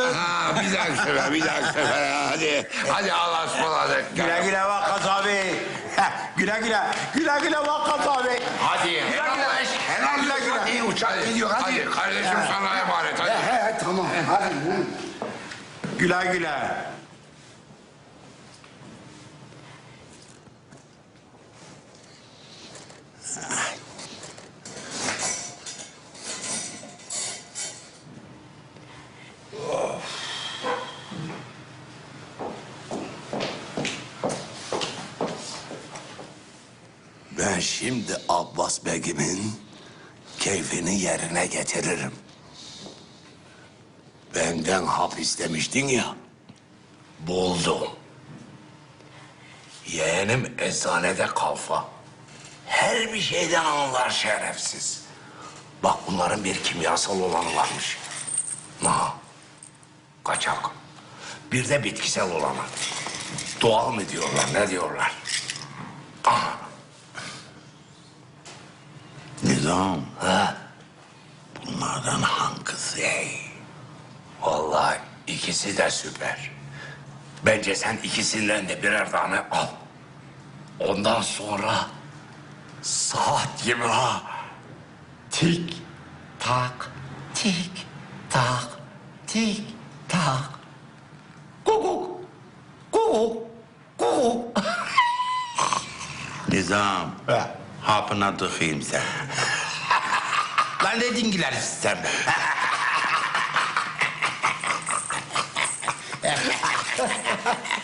Ha, bir dahaki sefer, bir dahaki sefer. Hadi, hadi Allah'a ısmarladık. Güle güle Vakkas abi. Heh, güle güle. Güle güle Vakkas abi. Hadi. güle. Helalleş, helalleş. Hadi uçak gidiyor, hadi. Kardeşim sana emanet, hadi. He he tamam hadi. Güle güle. Ben şimdi Abbas Begim'in keyfini yerine getiririm. Benden hap istemiştin ya. Buldum. Yeğenim eczanede kalfa. Her bir şeyden anlar şerefsiz. Bak bunların bir kimyasal olanı varmış. Na, kaçak. Bir de bitkisel olanı. Doğal mı diyorlar, ne diyorlar? Aha. Nizam. Ha? Bunlardan hangisi? Vallahi ikisi de süper. Bence sen ikisinden de birer tane al. Ondan sonra saat gibi ha. Tik tak tik tak tik tak. Kukuk kukuk kukuk. Nizam. Hapına tıkayım sen. Lan ne dingiler sen be?